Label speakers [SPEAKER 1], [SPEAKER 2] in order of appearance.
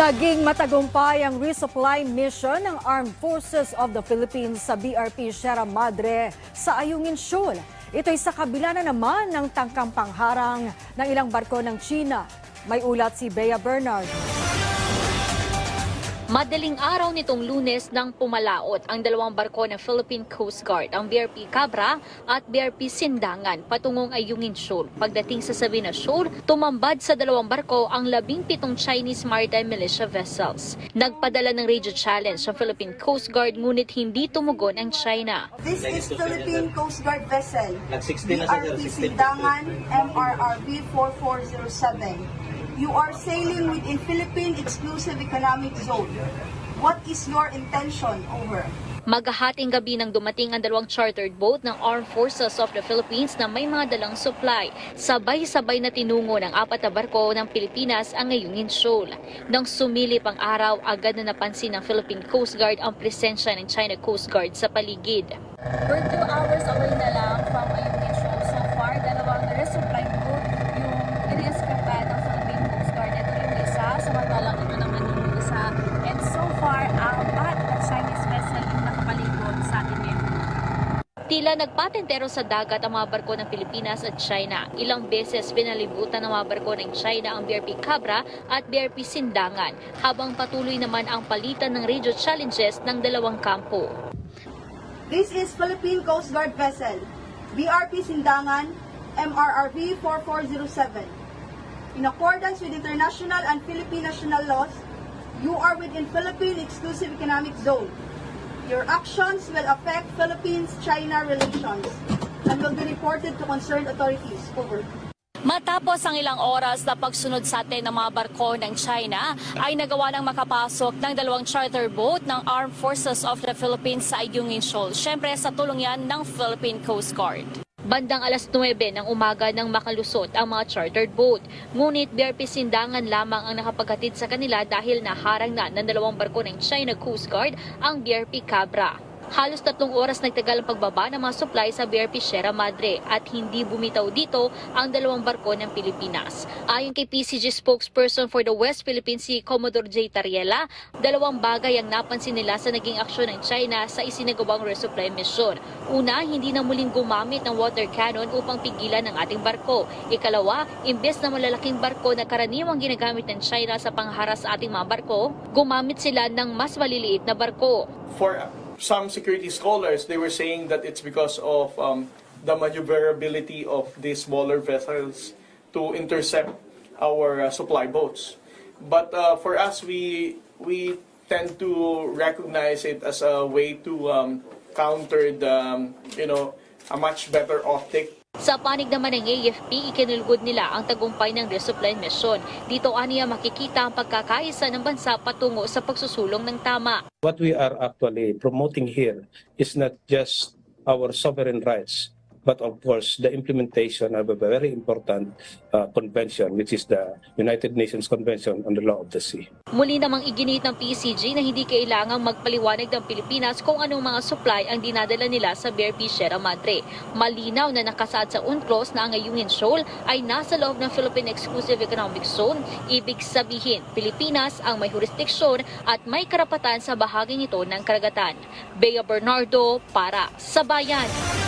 [SPEAKER 1] Naging matagumpay ang resupply mission ng Armed Forces of the Philippines sa BRP Sierra Madre sa Ayungin Shoal. Ito'y sa kabila na naman ng tangkang pangharang ng ilang barko ng China. May ulat si Bea Bernard.
[SPEAKER 2] Madaling araw nitong lunes nang pumalaot ang dalawang barko ng Philippine Coast Guard, ang BRP Cabra at BRP Sindangan, patungong Ayungin Shoal. Pagdating sa Sabina Shoal, tumambad sa dalawang barko ang labing pitong Chinese Maritime Militia vessels. Nagpadala ng radio challenge ang Philippine Coast Guard ngunit hindi tumugon ang China.
[SPEAKER 3] This is Philippine Coast Guard vessel.
[SPEAKER 4] Nag-16 na siya,
[SPEAKER 3] BRP
[SPEAKER 4] 16.
[SPEAKER 3] Sindangan MRRB 4407. You are sailing within Philippine Exclusive Economic Zone. What is your intention? Over.
[SPEAKER 2] Magahating gabi nang dumating ang dalawang chartered boat ng Armed Forces of the Philippines na may mga dalang supply. Sabay-sabay na tinungo ng apat na barko ng Pilipinas ang Ngayungin Shoal. Nang sumilip ang araw, agad na napansin ng Philippine Coast Guard ang presensya ng China Coast Guard sa paligid.
[SPEAKER 5] We're two hours away na lang from Ayungin Shoal. So far, dalawang resupply boat yung inieskapa ng Philippine Coast Guard. Ito yung isa, samantalang ito naman yung isa. And so far, apat na Chinese vessel yung nakapalibot sa atin ngayon.
[SPEAKER 2] Tila nagpatentero sa dagat ang mga barko ng Pilipinas at China. Ilang beses pinalibutan ng mga barko ng China ang BRP Cabra at BRP Sindangan, habang patuloy naman ang palitan ng radio challenges ng dalawang kampo.
[SPEAKER 3] This is Philippine Coast Guard vessel. BRP Sindangan MRRB 4407. In accordance with international and Philippine national laws, you are within Philippine Exclusive Economic Zone. Your actions will affect Philippines-China relations and will be reported to concerned authorities. Over.
[SPEAKER 5] Matapos ang ilang oras na pagsunod sa atin ng mga barko ng China, ay nagawa ng makapasok ng dalawang charter boat ng Armed Forces of the Philippines sa Ayungin Shoal. Siyempre sa tulong yan ng Philippine Coast Guard.
[SPEAKER 2] Bandang alas 9 ng umaga nang makalusot ang mga chartered boat. Ngunit BRP Sindangan lamang ang nakapaghatid sa kanila dahil naharang na ng dalawang barko ng China Coast Guard ang BRP Cabra. Halos tatlong oras nagtagal ang pagbaba ng mga supply sa BRP Sierra Madre at hindi bumitaw dito ang dalawang barko ng Pilipinas. Ayon kay PCG spokesperson for the West Philippine Sea, Commodore J. Tariela, dalawang bagay ang napansin nila sa naging aksyon ng China sa isinagawang resupply mission. Una, hindi na muling gumamit ng water cannon upang pigilan ang ating barko. Ikalawa, imbes na malalaking barko na karaniwang ginagamit ng China sa pangharas sa ating mga barko, gumamit sila ng mas maliliit na barko.
[SPEAKER 6] for some security scholars, they were saying that it's because of um, the maneuverability of these smaller vessels to intercept our uh, supply boats. But uh, for us, we we tend to recognize it as a way to um, counter the um, you know a much better optic
[SPEAKER 2] Sa panig naman ng AFP, ikinulgod nila ang tagumpay ng resupply mission. Dito aniya makikita ang pagkakaisa ng bansa patungo sa pagsusulong ng tama.
[SPEAKER 7] what we are actually promoting here is not just our sovereign rights, but of course the implementation of a very important uh, convention, which is the United Nations Convention on the Law of the Sea.
[SPEAKER 2] Muli namang iginit ng PCG na hindi kailangang magpaliwanag ng Pilipinas kung anong mga supply ang dinadala nila sa BRP Sierra Madre. Malinaw na nakasaad sa UNCLOS na ang Ayungin Shoal ay nasa loob ng Philippine Exclusive Economic Zone. Ibig sabihin, Pilipinas ang may jurisdiksyon at may karapatan sa bahaging ito ng karagatan. Bea Bernardo para sa Bayan.